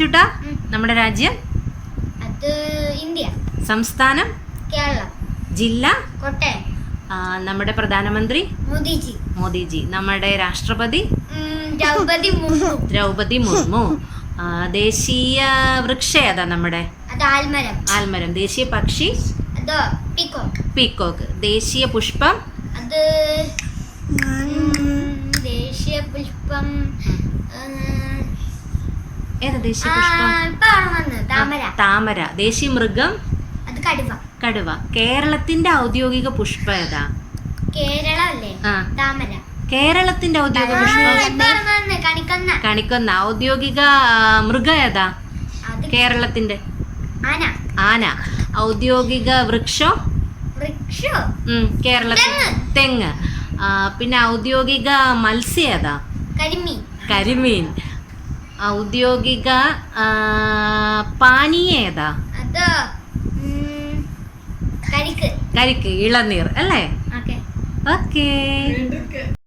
ബിച്ചുട്ടാ ഉം. നമ്മുടെ രാജ്യം? അത് ഇന്ത്യ. സംസ്ഥാനം? കേരള. ജില്ല? കോട്ടയം. നമ്മുടെ പ്രധാനമന്ത്രി? മോദിജി. മോദിജി. നമ്മുടെ രാഷ്ട്രപതി? ഉം, ദ്രൗപദി മുർമു. ദ്രൗപതി മുർമു. ദേശീയ വൃക്ഷ ഏതാ നമ്മുടെ? ആൽമരം. ആൽമരം. ദേശീയ പക്ഷി? Peacock peacock. പീക്കോക്ക്. ദേശീയ പുഷ്പം? അത് ദേശീയ പുഷ്പം ഏതാ ദേശീയ പുഷ്പം? താമര. താമര. ദേശീയ മൃഗം? കടുവ. കേരളത്തിന്റെ ഔദ്യോഗിക പുഷ്പം ഏതാ? താമര. കേരളത്തിന്റെ ഔദ്യോഗിക പുഷ്പം? കണിക്കൊന്ന. ഔദ്യോഗിക മൃഗം ഏതാ? കേരളത്തിന്റെ. ആന. ആന. ഔദ്യോഗിക വൃക്ഷം? കേരളത്തിൽ. തെങ്ങ്. പിന്നെ ഔദ്യോഗിക മത്സ്യം ഏതാ? കരിമീൻ. കരിമീൻ. ഔദ്യോഗിക ആ, പാനീയം ഏതാ? കരിക്ക്. കരിക്ക് ഇളനീർ അല്ലേ? ഓക്കെ. ഓക്കേ.